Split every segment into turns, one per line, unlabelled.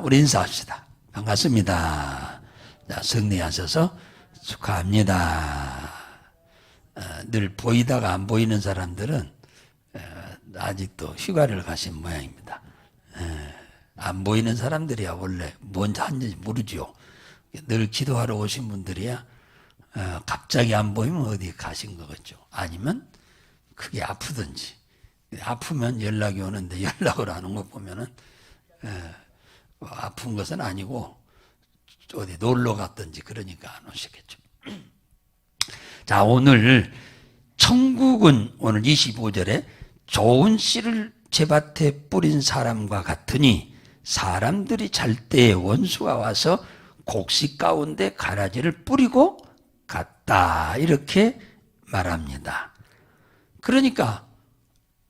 우리 인사합시다. 반갑습니다. 자, 승리하셔서 축하합니다. 어, 늘 보이다가 안 보이는 사람들은 어, 아직도 휴가를 가신 모양입니다. 에, 안 보이는 사람들이야 원래 뭔지 하는지 모르죠. 늘 기도하러 오신 분들이야 어, 갑자기 안 보이면 어디 가신 거겠죠. 아니면 크게 아프든지 아프면 연락이 오는데 연락을 안온거 보면은 뭐 아픈 것은 아니고 어디 놀러 갔든지 그러니까 안 오시겠죠. 자, 오늘 천국은 오늘 25절에 좋은 씨를 제밭에 뿌린 사람과 같으니 사람들이 잘때 원수가 와서 곡식 가운데 가라지를 뿌리고 갔다. 이렇게 말합니다. 그러니까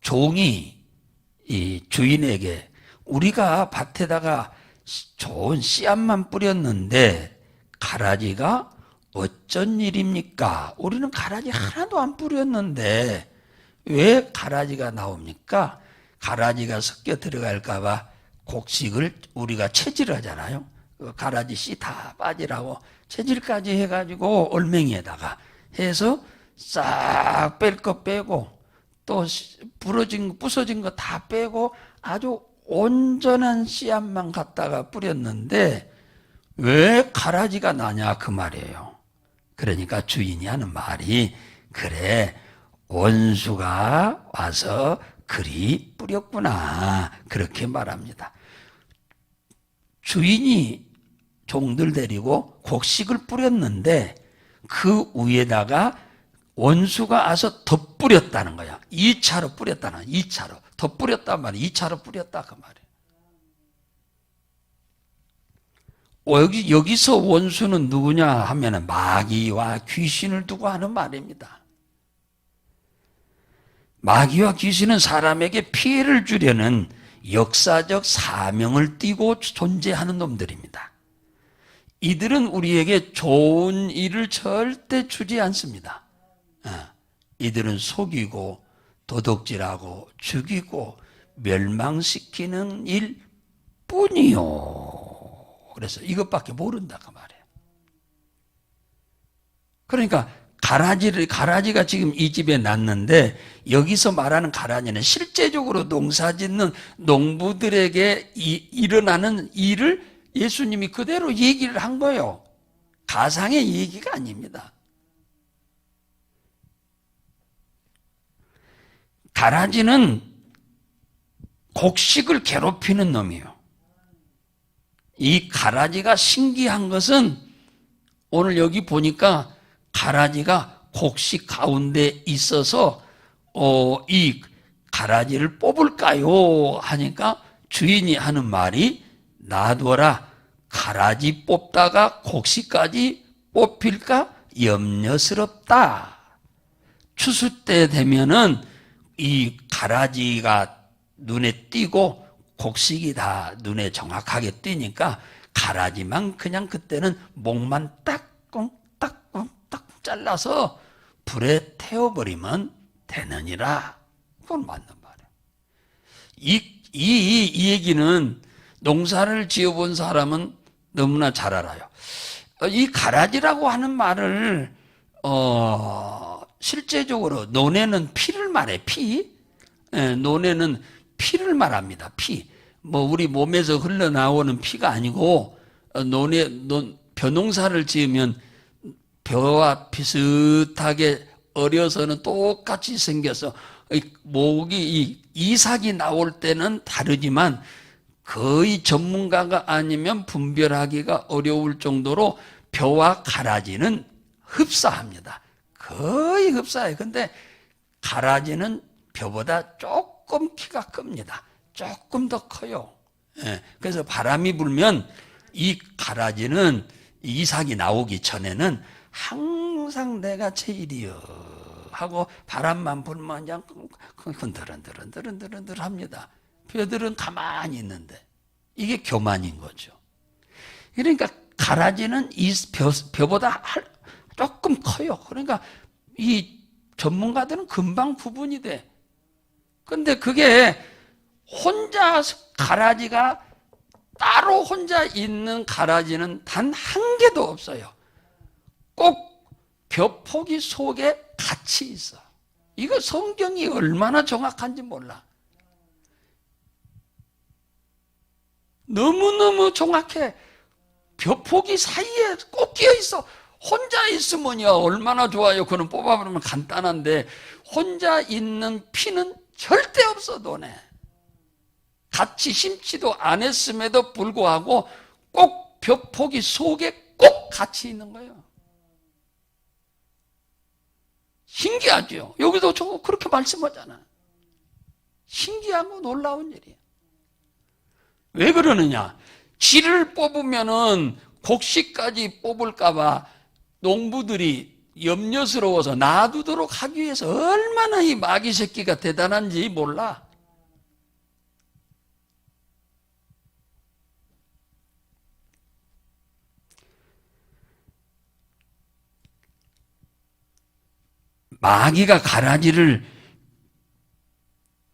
종이 이 주인에게 우리가 밭에다가 좋은 씨앗만 뿌렸는데 가라지가 어쩐 일입니까? 우리는 가라지 하나도 안 뿌렸는데 왜 가라지가 나옵니까? 가라지가 섞여 들어갈까봐 곡식을 우리가 채질하잖아요. 그 가라지 씨 다 빠지라고 채질까지 해가지고 얼맹이에다가 해서 싹 뺄 거 빼고 또 부러진 거, 부서진 거 다 빼고 아주 온전한 씨앗만 갖다가 뿌렸는데 왜 가라지가 나냐 그 말이에요. 그러니까 주인이 하는 말이 그래 원수가 와서 그리 뿌렸구나 그렇게 말합니다. 주인이 종들 데리고 곡식을 뿌렸는데 그 위에다가 원수가 와서 더 뿌렸다는 거야. 2차로 뿌렸다는 2차로. 더 뿌렸단 말이야. 2차로 뿌렸다 그 말이야. 어, 여기, 여기서 원수는 누구냐 하면은 마귀와 귀신을 두고 하는 말입니다. 마귀와 귀신은 사람에게 피해를 주려는 역사적 사명을 띠고 존재하는 놈들입니다. 이들은 우리에게 좋은 일을 절대 주지 않습니다. 어, 이들은 속이고 도둑질하고 죽이고 멸망시키는 일 뿐이요. 그래서 이것밖에 모른다 그 말이에요. 그러니까 가라지를 가라지가 지금 이 집에 났는데 여기서 말하는 가라지는 실제적으로 농사짓는 농부들에게 이, 일어나는 일을 예수님이 그대로 얘기를 한 거예요. 가상의 얘기가 아닙니다. 가라지는 곡식을 괴롭히는 놈이에요. 이 가라지가 신기한 것은 오늘 여기 보니까 가라지가 곡식 가운데 있어서 어, 이 가라지를 뽑을까요? 하니까 주인이 하는 말이 놔둬라 가라지 뽑다가 곡식까지 뽑힐까 염려스럽다. 추수 때 되면은 이 가라지가 눈에 띄고 곡식이 다 눈에 정확하게 띄니까 가라지만 그냥 그때는 목만 따끔 따끔 딱 잘라서 불에 태워버리면 되느니라. 그건 맞는 말이에요. 이, 이, 이 얘기는 농사를 지어본 사람은 너무나 잘 알아요. 어, 이 가라지라고 하는 말을, 어, 실제적으로 논에는 피를 말해, 피. 예, 논에는 피를 말합니다, 피. 뭐, 우리 몸에서 흘러나오는 피가 아니고, 어, 논에, 논, 벼농사를 지으면 벼와 비슷하게 어려서는 똑같이 생겨서 목이 이 이삭이 나올 때는 다르지만 거의 전문가가 아니면 분별하기가 어려울 정도로 벼와 가라지는 흡사합니다. 거의 흡사해요. 근데 가라지는 벼보다 조금 키가 큽니다. 조금 더 커요. 예, 그래서 바람이 불면 이 가라지는 이삭이 나오기 전에는 항상 내가 제일이여 하고 바람만 불면 그냥 흔들흔들흔들흔들흔들 합니다. 벼들은 가만히 있는데 이게 교만인 거죠. 그러니까 가라지는 이 벼, 벼보다 조금 커요. 그러니까 이 전문가들은 금방 구분이 돼. 근데 그게 혼자 가라지가 따로 혼자 있는 가라지는 단 한 개도 없어요. 꼭 벼포기 속에 같이 있어. 이거 성경이 얼마나 정확한지 몰라. 너무너무 정확해. 벼포기 사이에 꼭 끼어 있어. 혼자 있으면요, 얼마나 좋아요. 그는 뽑아보면 간단한데, 혼자 있는 피는 절대 없어, 너네. 같이 심지도 않았음에도 불구하고 꼭 벼포기 속에 꼭 같이 있는 거예요. 신기하죠? 여기도 저 그렇게 말씀하잖아. 신기하고 놀라운 일이에요. 왜 그러느냐? 쥐를 뽑으면은 곡식까지 뽑을까봐 농부들이 염려스러워서 놔두도록 하기 위해서 얼마나 이 마귀 새끼가 대단한지 몰라. 마귀가 가라지를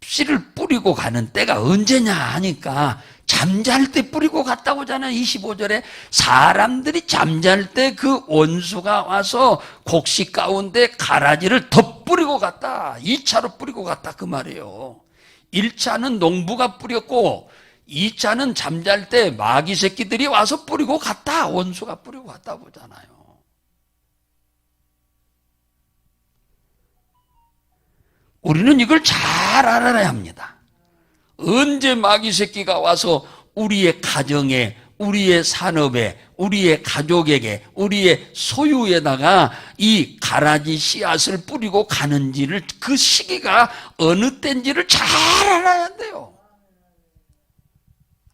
씨를 뿌리고 가는 때가 언제냐 하니까 잠잘 때 뿌리고 갔다고 하잖아요. 25절에 사람들이 잠잘 때 그 원수가 와서 곡식 가운데 가라지를 더 뿌리고 갔다. 2차로 뿌리고 갔다 그 말이에요. 1차는 농부가 뿌렸고 2차는 잠잘 때 마귀 새끼들이 와서 뿌리고 갔다. 원수가 뿌리고 갔다 보잖아요. 우리는 이걸 잘 알아야 합니다. 언제 마귀 새끼가 와서 우리의 가정에, 우리의 산업에, 우리의 가족에게, 우리의 소유에다가 이 가라지 씨앗을 뿌리고 가는지를 그 시기가 어느 때인지를 잘 알아야 돼요.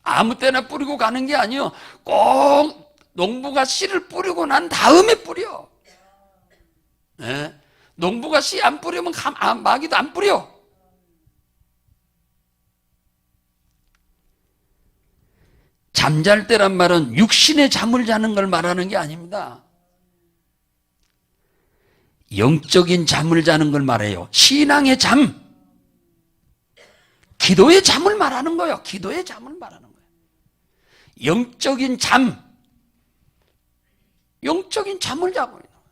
아무 때나 뿌리고 가는 게 아니요. 꼭 농부가 씨를 뿌리고 난 다음에 뿌려. 네? 농부가 씨 안 뿌리면 감, 아, 마귀도 안 뿌려. 잠잘 때란 말은 육신의 잠을 자는 걸 말하는 게 아닙니다. 영적인 잠을 자는 걸 말해요. 신앙의 잠. 기도의 잠을 말하는 거예요. 기도의 잠을 말하는 거예요. 영적인 잠. 영적인 잠을 자고 있는 거예요.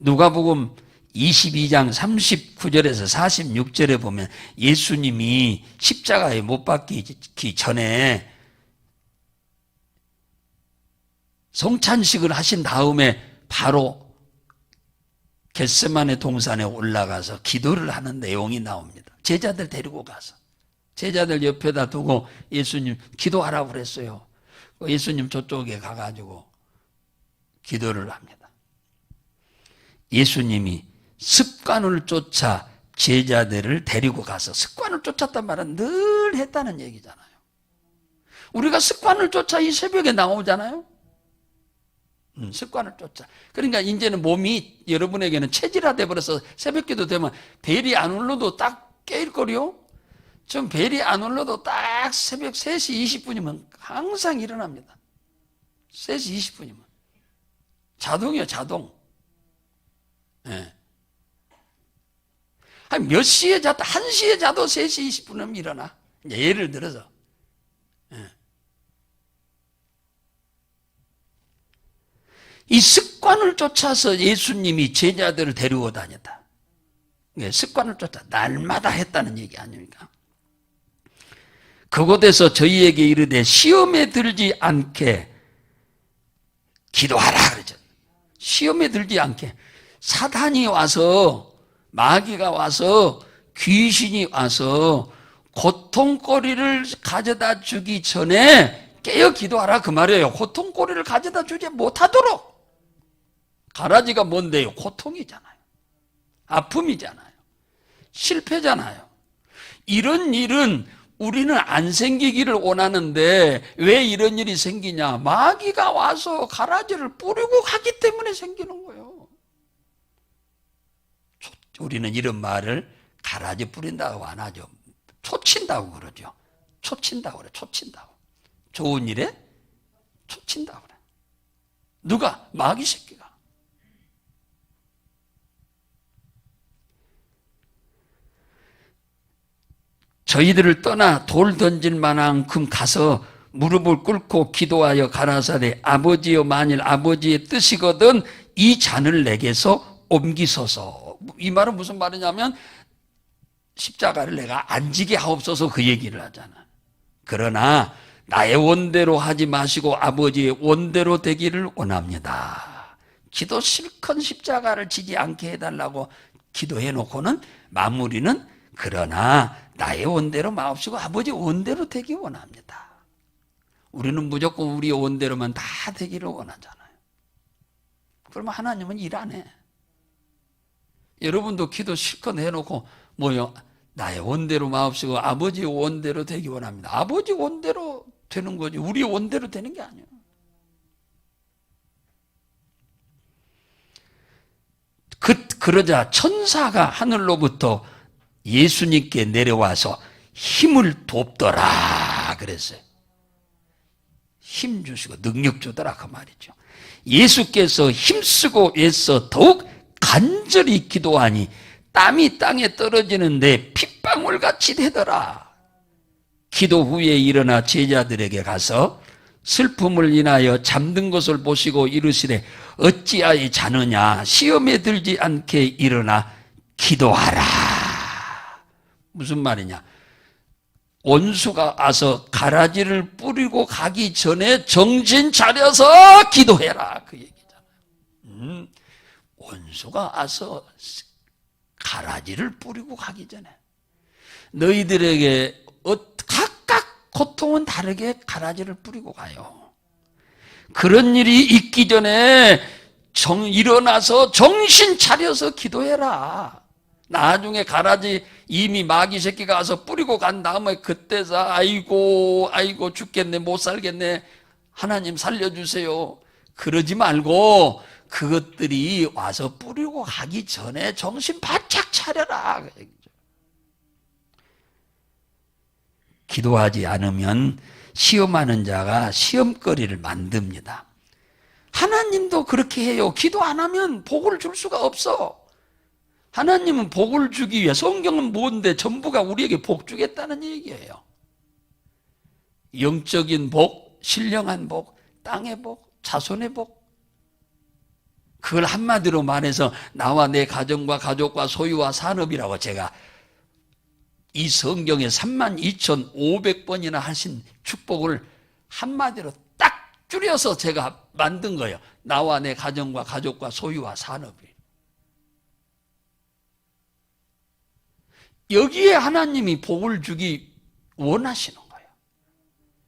누가복음 22장 39절에서 46절에 보면 예수님이 십자가에 못 박히기 전에 성찬식을 하신 다음에 바로 겟세만의 동산에 올라가서 기도를 하는 내용이 나옵니다. 제자들 데리고 가서 제자들 옆에다 두고 예수님 기도하라고 그랬어요. 예수님 저쪽에 가가지고 기도를 합니다. 예수님이 습관을 쫓아 제자들을 데리고 가서 습관을 쫓았단 말은 늘 했다는 얘기잖아요. 우리가 습관을 쫓아 이 새벽에 나오잖아요. 음, 습관을 쫓아. 그러니까 이제는 몸이 여러분에게는 체질화돼 버려서 새벽기도 되면 벨이 안 울러도 딱 깨일 거요. 좀 벨이 안 울러도 딱 새벽 3시 20분이면 항상 일어납니다. 3시 20분이면. 자동이요, 자동. 예. 네. 한몇 시에 자도, 한 시에 자도 3시 20분이면 일어나. 예를 들어서. 예. 이 습관을 쫓아서 예수님이 제자들을 데리고 다녔다. 예, 습관을 쫓아 날마다 했다는 얘기 아닙니까? 그곳에서 저희에게 이르되 시험에 들지 않게 기도하라 그러죠. 시험에 들지 않게 사탄이 와서 마귀가 와서 귀신이 와서 고통거리를 가져다 주기 전에 깨어 기도하라 그 말이에요. 고통거리를 가져다 주지 못하도록. 가라지가 뭔데요? 고통이잖아요. 아픔이잖아요. 실패잖아요. 이런 일은 우리는 안 생기기를 원하는데 왜 이런 일이 생기냐? 마귀가 와서 가라지를 뿌리고 가기 때문에 생기는 거예요. 우리는 이런 말을 가라지 뿌린다고 안 하죠. 초친다고 그러죠. 초친다고 그래, 초친다고. 좋은 일에 초친다고 그래. 누가? 마귀 새끼가. 저희들을 떠나 돌 던질 만한큼 가서 무릎을 꿇고 기도하여 가라사대 아버지여 만일 아버지의 뜻이거든 이 잔을 내게서 옮기소서. 이 말은 무슨 말이냐면 십자가를 내가 안 지게 하옵소서 그 얘기를 하잖아. 그러나 나의 원대로 하지 마시고 아버지의 원대로 되기를 원합니다. 기도 실컷 십자가를 지지 않게 해달라고 기도해 놓고는 마무리는 그러나 나의 원대로 마옵시고 아버지 원대로 되기 원합니다. 우리는 무조건 우리 원대로만 다 되기를 원하잖아요. 그러면 하나님은 일 안 해. 여러분도 기도 실컷 해놓고 뭐요? 나의 원대로 마옵시고 아버지 원대로 되기 원합니다. 아버지 원대로 되는 거지 우리 원대로 되는 게 아니에요. 그, 그러자 천사가 하늘로부터 예수님께 내려와서 힘을 돕더라 그랬어요. 힘 주시고 능력 주더라 그 말이죠. 예수께서 힘쓰고 애써 더욱 간절히 기도하니 땀이 땅에 떨어지는데 핏방울 같이 되더라. 기도 후에 일어나 제자들에게 가서 슬픔을 인하여 잠든 것을 보시고 이르시되 어찌하여 자느냐 시험에 들지 않게 일어나 기도하라. 무슨 말이냐? 원수가 와서 가라지를 뿌리고 가기 전에 정신 차려서 기도해라. 그 얘기잖아요. 음, 원수가 와서 가라지를 뿌리고 가기 전에 너희들에게 어, 각각 고통은 다르게 가라지를 뿌리고 가요. 그런 일이 있기 전에 정, 일어나서 정신 차려서 기도해라. 나중에 가라지 이미 마귀 새끼가 와서 뿌리고 간 다음에 그때서 아이고 아이고 죽겠네 못 살겠네 하나님 살려주세요 그러지 말고 그것들이 와서 뿌리고 가기 전에 정신 바짝 차려라 그 기도하지 않으면 시험하는 자가 시험거리를 만듭니다 하나님도 그렇게 해요 기도 안 하면 복을 줄 수가 없어 하나님은 복을 주기 위해 성경은 뭔데 전부가 우리에게 복 주겠다는 얘기예요. 영적인 복, 신령한 복, 땅의 복, 자손의 복. 그걸 한마디로 말해서 나와 내 가정과 가족과 소유와 산업이라고 제가 이 성경에 32,500번이나 하신 축복을 한마디로 딱 줄여서 제가 만든 거예요. 나와 내 가정과 가족과 소유와 산업이. 여기에 하나님이 복을 주기 원하시는 거예요.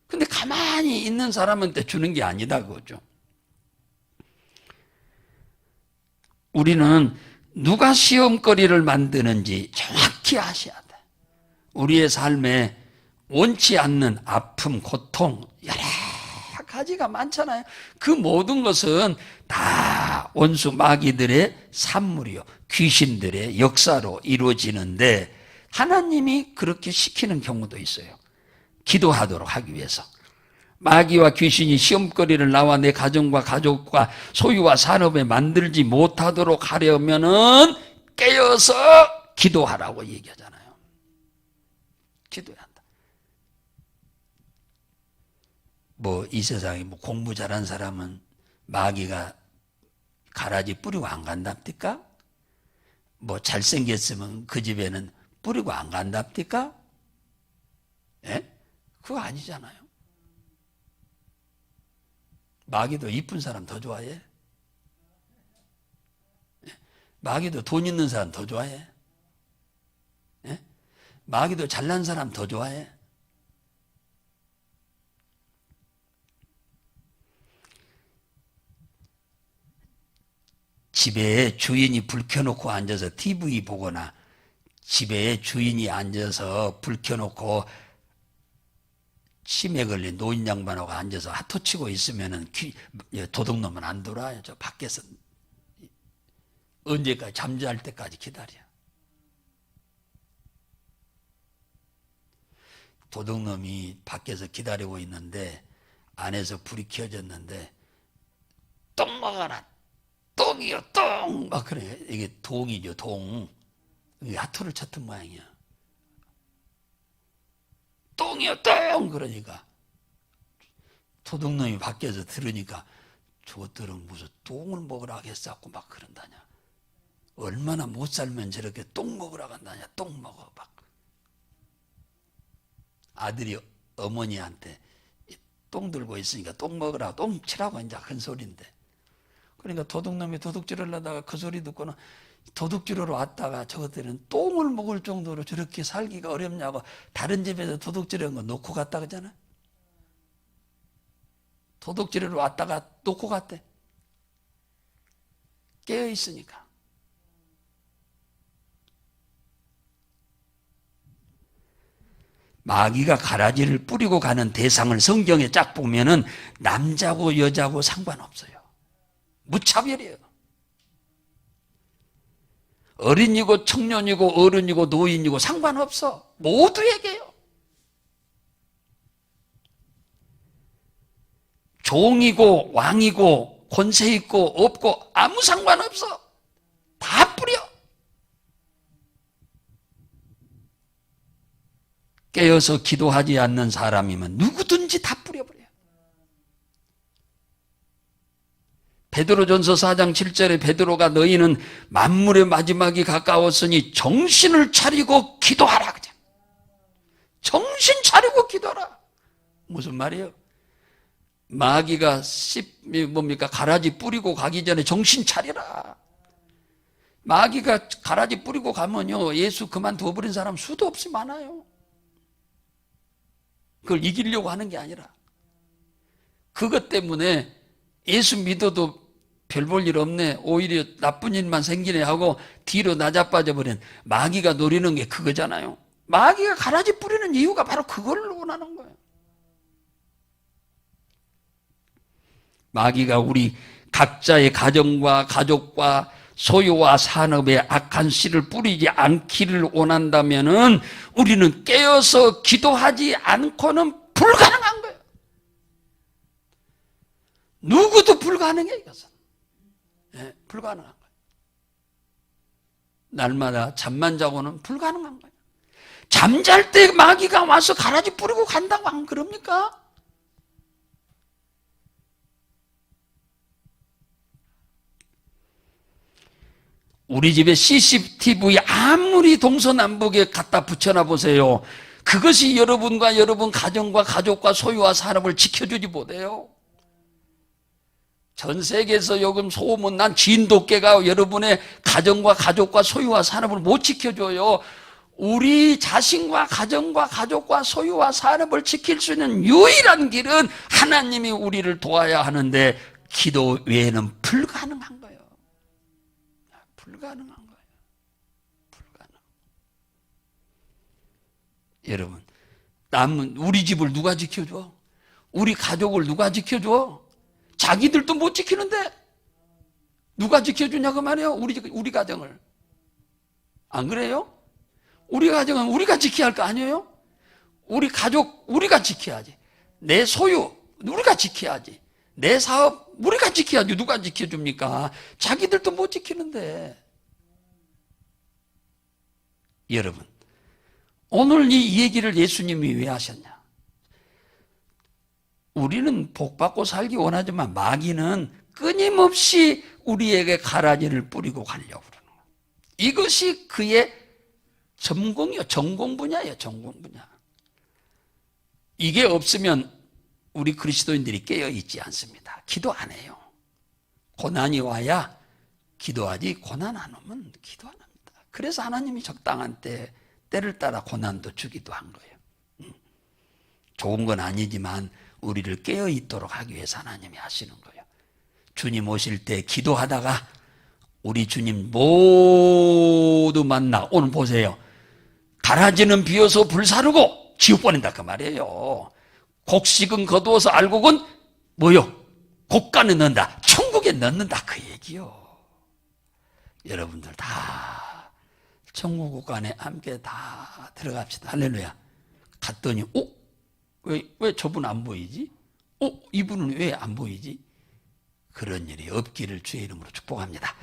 근데 가만히 있는 사람한테 주는 게 아니다 그거죠. 우리는 누가 시험거리를 만드는지 정확히 아셔야 돼. 우리의 삶에 원치 않는 아픔, 고통, 여러 가지가 많잖아요. 그 모든 것은 다 원수 마귀들의 산물이요. 귀신들의 역사로 이루어지는데 하나님이 그렇게 시키는 경우도 있어요. 기도하도록 하기 위해서. 마귀와 귀신이 시험거리를 나와 내 가정과 가족과 소유와 산업에 만들지 못하도록 하려면은 깨어서 기도하라고 얘기하잖아요. 기도해야 한다. 뭐 이 세상에 뭐 공부 잘한 사람은 마귀가 가라지 뿌리고 안 간답니까? 뭐 잘생겼으면 그 집에는 뿌리고 안 간답니까? 예? 그거 아니잖아요. 마귀도 이쁜 사람 더 좋아해? 예? 마귀도 돈 있는 사람 더 좋아해? 예? 마귀도 잘난 사람 더 좋아해? 집에 주인이 불 켜놓고 앉아서 TV 보거나 집에 주인이 앉아서 불 켜놓고 치매 걸린 노인 양반하고 앉아서 하토 치고 있으면은 도둑놈은 안 돌아요. 저 밖에서 언제까지 잠잘 때까지 기다려. 도둑놈이 밖에서 기다리고 있는데 안에서 불이 켜졌는데 똥 먹어라 똥이요 똥 막 그래 이게 동이죠 동 야토를 쳤던 모양이야. 똥이요 똥 그러니까. 도둑놈이 밖에서 들으니까 저것들은 무슨 똥을 먹으라 하겠사고 막 그런다냐. 얼마나 못 살면 저렇게 똥 먹으라 간다냐. 똥 먹어 막. 아들이 어머니한테 이똥 들고 있으니까 똥 먹으라 똥 치라고 이제 큰 소리인데. 그러니까 도둑놈이 도둑질을 하다가 그 소리 듣고는 도둑질하러 왔다가 저것들은 똥을 먹을 정도로 저렇게 살기가 어렵냐고 다른 집에서 도둑질한 거 놓고 갔다 그러잖아 도둑질하러 왔다가 놓고 갔대 깨어 있으니까 마귀가 가라지를 뿌리고 가는 대상을 성경에 쫙 보면은 남자고 여자고 상관없어요. 무차별이에요. 어린이고 청년이고 어른이고 노인이고 상관없어. 모두에게요. 종이고 왕이고 권세 있고 없고 아무 상관없어. 다 뿌려. 깨어서 기도하지 않는 사람이면 누구든지 다 뿌려버려요. 베드로전서 4장 7절에 베드로가 너희는 만물의 마지막이 가까웠으니 정신을 차리고 기도하라 그냥. 정신 차리고 기도하라. 무슨 말이에요? 마귀가 씹 뭡니까 가라지 뿌리고 가기 전에 정신 차리라. 마귀가 가라지 뿌리고 가면요 예수 그만둬 버린 사람 수도 없이 많아요. 그걸 이기려고 하는 게 아니라 그것 때문에 예수 믿어도 별 볼 일 없네 오히려 나쁜 일만 생기네 하고 뒤로 낮아빠져 버린 마귀가 노리는 게 그거잖아요 마귀가 가라지 뿌리는 이유가 바로 그걸 원하는 거예요 마귀가 우리 각자의 가정과 가족과 소유와 산업에 악한 씨를 뿌리지 않기를 원한다면은 우리는 깨어서 기도하지 않고는 불가능한 거예요. 누구도 불가능해 이것은. 예, 불가능한 거예요. 날마다 잠만 자고는 불가능한 거예요. 잠잘 때 마귀가 와서 가라지 뿌리고 간다고 안 그럽니까? 우리 집에 CCTV 아무리 동서남북에 갖다 붙여놔 보세요. 그것이 여러분과 여러분 가정과 가족과 소유와 산업을 지켜주지 못해요. 전 세계에서 요금 소문 난 진돗개가 여러분의 가정과 가족과 소유와 산업을 못 지켜줘요. 우리 자신과 가정과 가족과 소유와 산업을 지킬 수 있는 유일한 길은 하나님이 우리를 도와야 하는데 기도 외에는 불가능한 거예요. 불가능한 거예요. 불가능. 여러분, 남은 우리 집을 누가 지켜줘? 우리 가족을 누가 지켜줘? 자기들도 못 지키는데 누가 지켜주냐고 말이에요. 우리 우리 가정을 안 그래요? 우리 가정은 우리가 지켜야 할 거 아니에요? 우리 가족 우리가 지켜야지. 내 소유 우리가 지켜야지. 내 사업 우리가 지켜야지. 누가 지켜줍니까? 자기들도 못 지키는데. 여러분, 오늘 이 얘기를 예수님이 왜 하셨냐? 우리는 복받고 살기 원하지만 마귀는 끊임없이 우리에게 가라지를 뿌리고 가려고 그러는 거예요. 이것이 그의 전공이요. 전공 분야예요. 전공 분야. 이게 없으면 우리 그리스도인들이 깨어 있지 않습니다. 기도 안 해요. 고난이 와야 기도하지 고난 안 오면 기도 안 합니다. 그래서 하나님이 적당한 때 때를 따라 고난도 주기도 한 거예요. 음. 좋은 건 아니지만 우리를 깨어 있도록 하기 위해서 하나님이 하시는 거예요. 주님 오실 때 기도하다가 우리 주님 모두 만나 오늘 보세요. 가라지는 비어서 불사르고 지옥 보낸다 그 말이에요. 곡식은 거두어서 알곡은 뭐요? 곡간에 넣는다. 천국에 넣는다 그 얘기요. 여러분들 다 천국 곡간에 함께 다 들어갑시다. 할렐루야. 갔더니 어? 왜, 왜 저분 안 보이지? 어? 이분은 왜 안 보이지? 그런 일이 없기를 주의 이름으로 축복합니다.